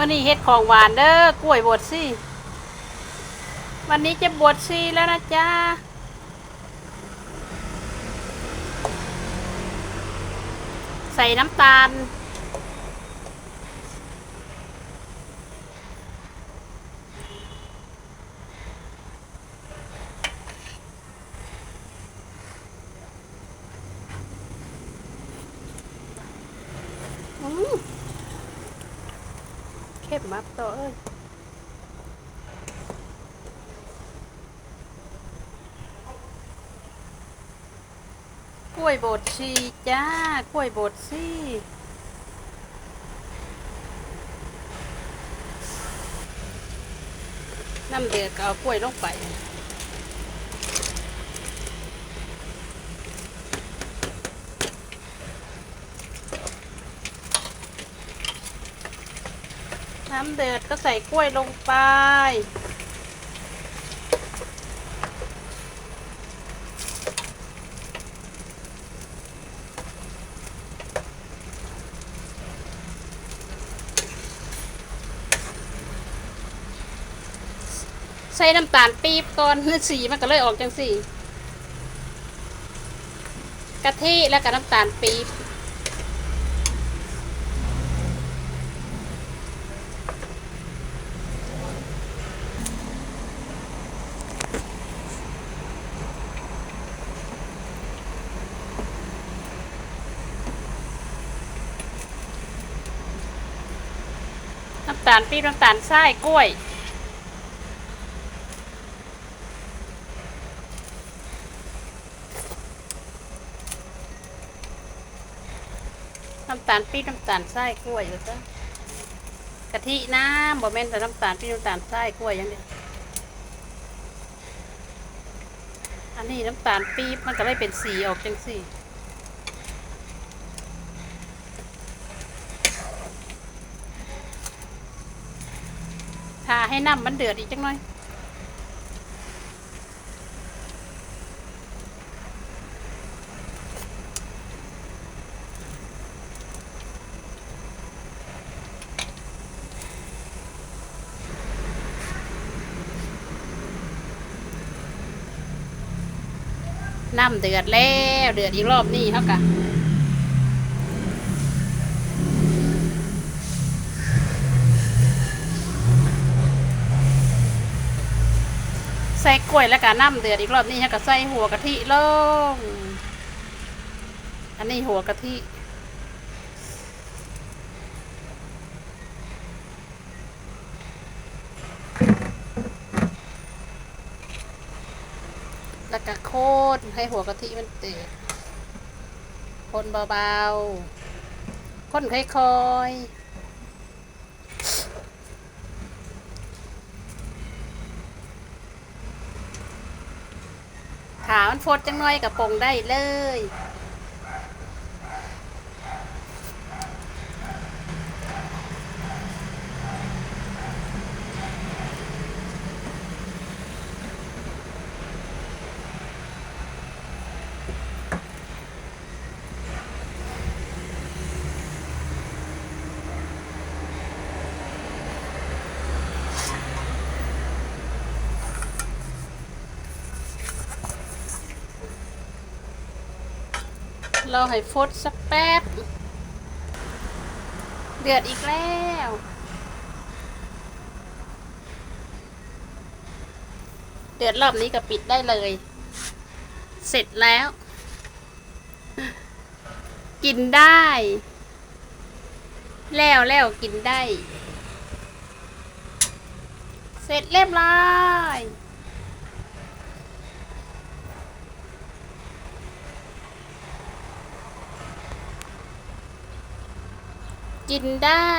มื่อนี้เฮ็ดของหวานเด้อกล้วยบดซี่ วันนี้จะบดซีแล้วนะจ๊ะใส่น้ำตาล อืม เข้มมักตัวเอ้ยกล้วยบดชีจ้ากล้วยบดสิน้ำเดือดก็เอากล้วยลงไป น้ำเดือดก็ใส่กล้วยลงไป ใส่น้ำตาลปี๊บก่อนสีมันก็เลยออกจังสีกะทิแล้วก็น้ำตาลปี๊บ น้ำตาลปี๊บน้ำตาลทรายกล้วย น้ำตาลปี๊บน้ำตาลทรายกล้วยอยู่จ้ะกะทิน้ำบ่แม่นแต่น้ำตาลปี๊บน้ำตาลทรายกล้วยอย่างเดียวอันนี้น้ำตาลปี๊บมันก็เลยเป็นสีออกจังสี ทาให้น้ำมันเดือดอีกจังหน่อยน้ำเดือดแล้ว เดือดอีกรอบนี่เขากะ ใส่กล้วยแล้วก็น้ำเดือดอีกรอบนี่เขาก็ใส่หัวกะทิลง อันนี้หัวกะทิแล้วก็โคนให้หัวกะทิมันเตะคนเบาๆ คนค่อยๆ ขามันฟดจังน้อยกับปงได้เลย เราให้ฟดสักแป๊บ เดือดอีกแล้วเดือดรอบนี้ก็ปิดได้เลย เสร็จแล้ว กินได้ แล้วแล้วกินได้ เสร็จเรียบร้อย กินได้